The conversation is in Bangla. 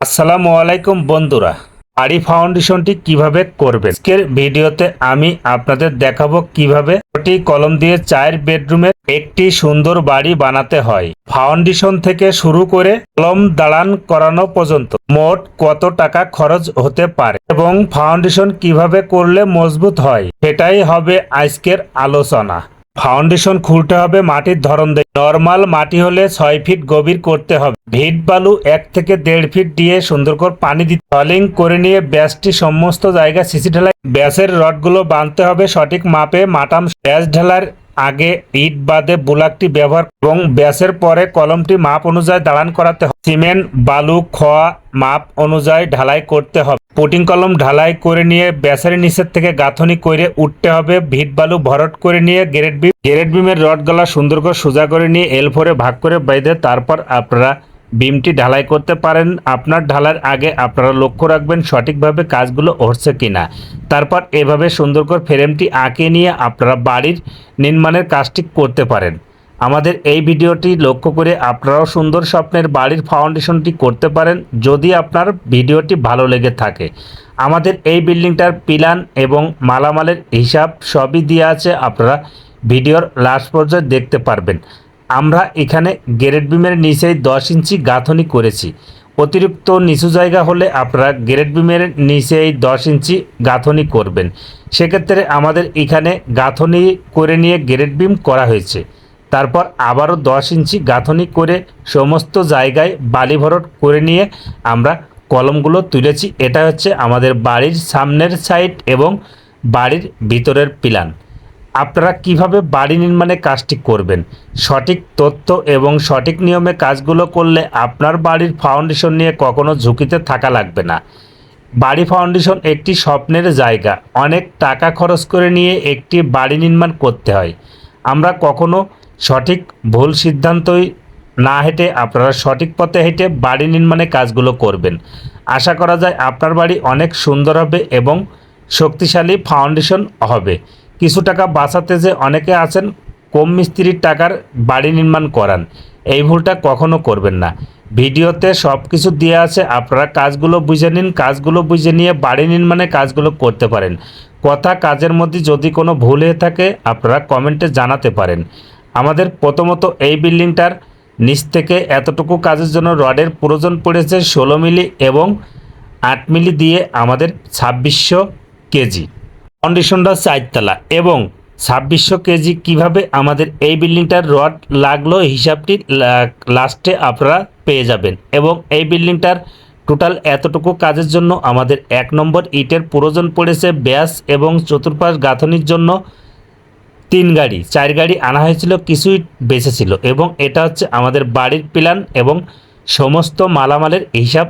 আসসালামু আলাইকুম বন্ধুরা। বাড়ি ফাউন্ডেশনটি কীভাবে করবেন? আজকের ভিডিওতে আমি আপনাদের দেখাবো কীভাবে ছোটি কলম দিয়ে চার বেডরুমের একটি সুন্দর বাড়ি বানাতে হয়। ফাউন্ডেশন থেকে শুরু করে কলম দাঁড়ান করানো পর্যন্ত মোট কত টাকা খরচ হতে পারে এবং ফাউন্ডেশন কীভাবে করলে মজবুত হয়, সেটাই হবে আজকের আলোচনা। ফাউন্ডেশন খুলতে হবে মাটির ধরন দেখে নর্মাল মাটি হলে ছয় ফিট গভীর করতে হবে। ভিট বালু এক থেকে দেড় ফিট দিয়ে সুন্দর করে পানি দিতে হলিং করে নিয়ে ব্যাসটি সমস্ত জায়গা সিসি ঢালাই ব্যাসের রডগুলো বাঁধতে হবে সঠিক মাপে। মাটাম ব্যাস ঢালার আগে ইট বাদে বুলাকটি ব্যবহার এবং ব্যাসের পরে কলমটি মাপ অনুযায়ী দাঁড়ান করাতে হবে। সিমেন্ট, বালু, খোয়া মাপ অনুযায়ী ঢালাই করতে হবে। পুটিং কলম ঢালাই করে নিয়ে ব্যাসের নিচের থেকে গাঁথনি করে উঠতে হবে। ভিট বালু ভরট করে নিয়ে গ্রেড বিম, গ্রেড বিমের রড গলা সুন্দর করে সোজা করে নিয়ে এল ফোরে ভাগ করে বেঁধে তারপর আপনারা বিমটি ঢালাই করতে পারেন। আপনার ঢালার আগে আপনারা লক্ষ্য রাখবেন সঠিকভাবে কাজগুলো হচ্ছে কিনা। তারপর এভাবে সুন্দর করে ফ্রেমটি আঁকে নিয়ে আপনারা বাড়ির নির্মাণের কাজটি করতে পারেন। আমাদের এই ভিডিওটি লক্ষ্য করে আপনারাও সুন্দর স্বপ্নের বাড়ির ফাউন্ডেশনটি করতে পারেন যদি আপনার ভিডিওটি ভালো লেগে থাকে। আমাদের এই বিল্ডিংটার প্ল্যান এবং মালামালের হিসাব সবই দেওয়া আছে। আপনারা ভিডিওর লাস্ট পর্যায়ে দেখতে পারবেন। আমরা এখানে গ্রেড বিমের নিচেই দশ ইঞ্চি গাঁথনি করেছি। অতিরিক্ত নিচু জায়গা হলে আপনারা গ্রেড বিমের নিচেই দশ ইঞ্চি গাঁথনি করবেন। সেক্ষেত্রে আমাদের এখানে গাঁথনি করে নিয়ে গ্রেড বিম করা হয়েছে। তারপর আবারও দশ ইঞ্চি গাঁথনি করে সমস্ত জায়গায় বালি ভরট করে নিয়ে আমরা কলমগুলো তুলেছি। এটা হচ্ছে আমাদের বাড়ির সামনের সাইড এবং বাড়ির ভিতরের প্ল্যান আপনারা কীভাবে বাড়ি নির্মাণে কাজটি করবেন? সঠিক তথ্য এবং সঠিক নিয়মে কাজগুলো করলে আপনার বাড়ির ফাউন্ডেশন নিয়ে কখনো ঝুঁকিতে থাকা লাগবে না। বাড়ি ফাউন্ডেশন একটি স্বপ্নের জায়গা। অনেক টাকা খরচ করে নিয়ে একটি বাড়ি নির্মাণ করতে হয়। আমরা কখনো সঠিক ভুল সিদ্ধান্তই না হেঁটে আপনারা সঠিক পথে হেঁটে বাড়ি নির্মাণে কাজগুলো করবেন। আশা করা যায় আপনার বাড়ি অনেক সুন্দর হবে এবং শক্তিশালী ফাউন্ডেশন হবে। কিছু টাকা বাঁচাতে যে অনেকে আছেন, কম মিস্ত্রির টাকার বাড়ি নির্মাণ করান, এই ভুলটা কখনো করবেন না। ভিডিওতে সব কিছু দেওয়া আছে, আপনারা কাজগুলো বুঝে নিন, কাজগুলো বুঝে নিয়ে বাড়ি নির্মাণে কাজগুলো করতে পারেন। কথা কাজের মধ্যে যদি কোনো ভুল হয়ে থাকে, আপনারা কমেন্টে জানাতে পারেন। আমাদের প্রথমত এই বিল্ডিংটার নিচ থেকে এতটুকু কাজের জন্য রডের প্রয়োজন পড়েছে ষোলো মিলি এবং আট মিলি দিয়ে আমাদের ছাব্বিশশো কেজি। ফাউন্ডেশনটা চারতলা এবং ছাব্বিশশো কেজি কীভাবে আমাদের এই বিল্ডিংটার রড লাগল হিসাবটি লাস্টে আপনারা পেয়ে যাবেন। এবং এই বিল্ডিংটার টোটাল এতটুকু কাজের জন্য আমাদের এক নম্বর ইটের প্রয়োজন পড়েছে ব্যাস এবং চতুর্পাশ গাঁথনির জন্য তিন গাড়ি। চার গাড়ি আনা হয়েছিল, কিছুই বেঁচে ছিল এবং এটা হচ্ছে আমাদের বাড়ির প্ল্যান এবং সমস্ত মালামালের হিসাব